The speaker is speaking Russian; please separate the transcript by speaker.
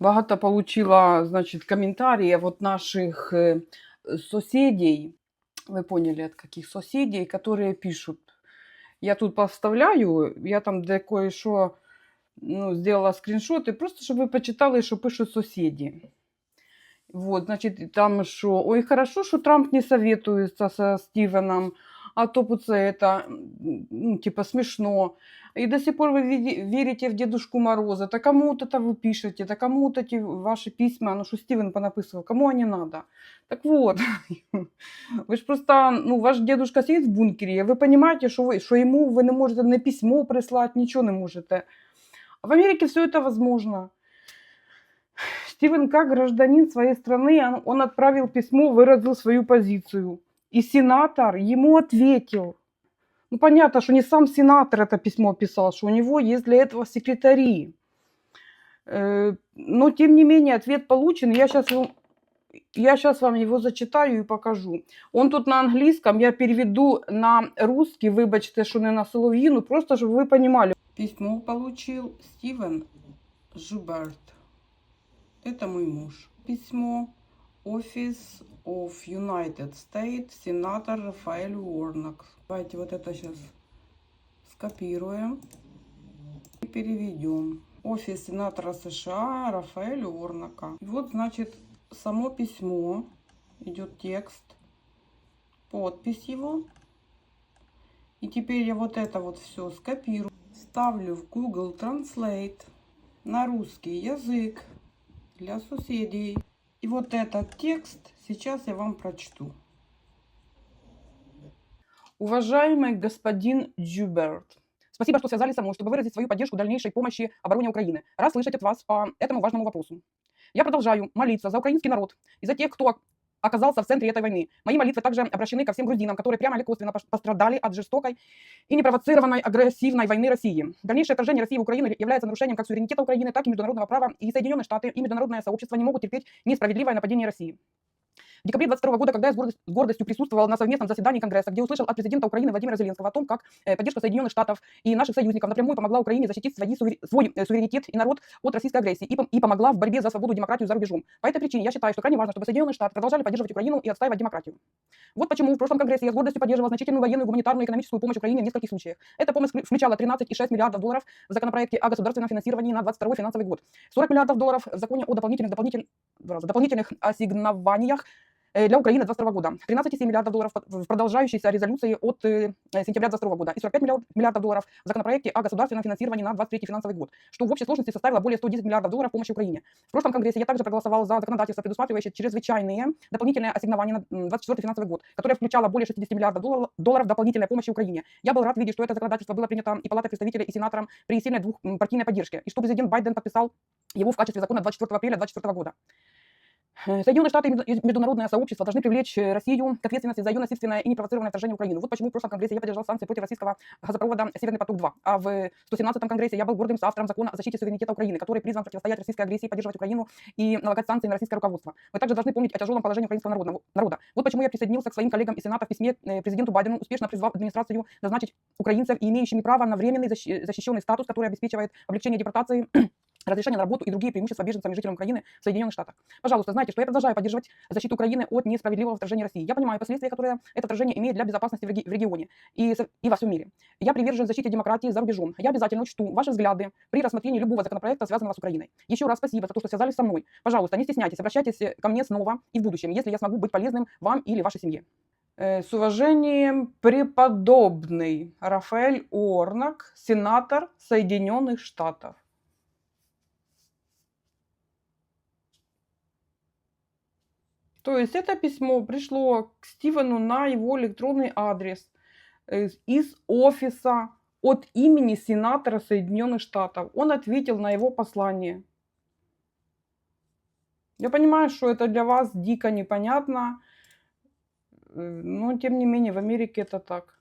Speaker 1: Багато получила, значит, комментариев от наших э, соседей. Вы поняли, от каких соседей, которые пишут. Я тут поставляю, я там де кое-що ну, сделала скріншоти, просто щоб ви почитали, що пишуть сусіди. Вот, значит, там що, ой, хорошо, що Трамп не советуется со Стивеном, а то это, ну, типа, смешно. И до сих пор вы верите в Дедушку Мороза. Да кому вот это вы пишете? Да кому вот эти ваши письма, ну что Стивен понаписывал, кому они надо? Так вот, вы же просто, ну, ваш дедушка сидит в бункере, вы понимаете, что, вы, что ему вы не можете на письмо прислать, ничего не можете. А в Америке все это возможно. Стивен, как гражданин своей страны, он отправил письмо, выразил свою позицию. И сенатор ему ответил. Ну, понятно, что не сам сенатор это письмо писал, что у него есть для этого секретари. Э, Но, тем не менее, ответ получен. Я сейчас, я сейчас вам его зачитаю и покажу. Он тут на английском, я переведу на русский, вибачте, что не на соловьину, просто чтобы вы понимали. Письмо получил Стивен Жуберт. Это мой муж. Письмо Office of United States, сенатор Рафаэль Уорнок. Давайте вот это сейчас скопируем и переведем. Офис сенатора США Рафаэля Уорнака. И вот, значит, само письмо, идет текст, подпись его. И теперь я вот это вот все скопирую, ставлю в Google Translate на русский язык для соседей. И вот этот текст сейчас я вам прочту. Уважаемый господин Джуберт, спасибо, что связались со мной, чтобы выразить свою поддержку дальнейшей помощи обороне Украины. Рад слышать от вас по этому важному вопросу. Я продолжаю молиться за украинский народ и за тех, кто оказался в центре этой войны. Мои молитвы также обращены ко всем грузинам, которые прямо или косвенно пострадали от жестокой и непровоцированной агрессивной войны России. Дальнейшее вторжение России в Украину является нарушением как суверенитета Украины, так и международного права, и Соединенные Штаты и международное сообщество не могут терпеть несправедливое нападение России. В декабре 22 года, когда я с гордость- гордостью присутствовал на совместном заседании Конгресса, где услышал от президента Украины Владимира Зеленского о том, как э, поддержка Соединенных Штатов и наших союзников напрямую помогла Украине защитить свои свой э, суверенитет и народ от российской агрессии и, и помогла в борьбе за свободу и демократию за рубежом. По этой причине я считаю, что крайне важно, чтобы Соединенные Штаты продолжали поддерживать Украину и отстаивать демократию. Вот почему в прошлом Конгрессе я с гордостью поддерживал значительную военную, гуманитарную и экономическую помощь Украине в нескольких случаях. Эта помощь вклю- включала 13,6 миллиардов долларов в законопроекте о государственном финансировании на 22 финансовый год, 40 миллиардов долларов в законе о дополнительных, дополнитель- два раза, дополнительных ассигнованиях для Украины 22 года, 13,7 миллиардов долларов в продолжающейся резолюции от э, э, сентября 22 года и 45 миллиард- миллиардов долларов в законопроекте о государственном финансировании на 23 финансовый год, что в общей сложности составило более 110 миллиардов долларов помощи Украине. В прошлом Конгрессе я также проголосовал за законодательство, предусматривающее чрезвычайные дополнительные ассигнования на м, 24 финансовый год, которое включало более 60 миллиардов долларов дополнительной помощи Украине. Я был рад видеть, что это законодательство было принято и Палатой представителей, и Сенатором при сильной двухпартийной поддержке, и что президент Байден подписал его в качестве закона 24 апреля 2024 года. Соединенные Штаты и между- и международное сообщество должны привлечь э, Россию к ответственности за ее насильственное и непровоцированное вторжение в Украину. Вот почему в прошлом Конгрессе я поддержал санкции против российского газопровода «Северный поток-2». А в 117-м Конгрессе я был гордым соавтором закона о защите суверенитета Украины, который призван противостоять российской агрессии, поддерживать Украину и налагать санкции на российское руководство. Вы также должны помнить о тяжелом положении украинского народа. народа. Вот почему я присоединился к своим коллегам из Сената в письме э, президенту Байдену, успешно призвав администрацию назначить украинцев, имеющими право на временный защи- защищенный статус, который обеспечивает облегчение депортации разрешение на работу и другие преимущества беженцам и жителям Украины в Соединенных Штатах. Пожалуйста, знайте, что я продолжаю поддерживать защиту Украины от несправедливого вторжения России. Я понимаю последствия, которые это вторжение имеет для безопасности в, реги- в регионе и, и во всем мире. Я привержен защите демократии за рубежом. Я обязательно учту ваши взгляды при рассмотрении любого законопроекта, связанного с Украиной. Еще раз спасибо за то, что связались со мной. Пожалуйста, не стесняйтесь, обращайтесь ко мне снова и в будущем, если я смогу быть полезным вам или вашей семье. Э, С уважением, преподобный Рафаэль Орнак, сенатор Соединенных Штатов. То есть это письмо пришло к Стивену на его электронный адрес э, из офиса от имени сенатора Соединенных Штатов. Он ответил на его послание. Я понимаю, что это для вас дико непонятно, э, но тем не менее в Америке это так.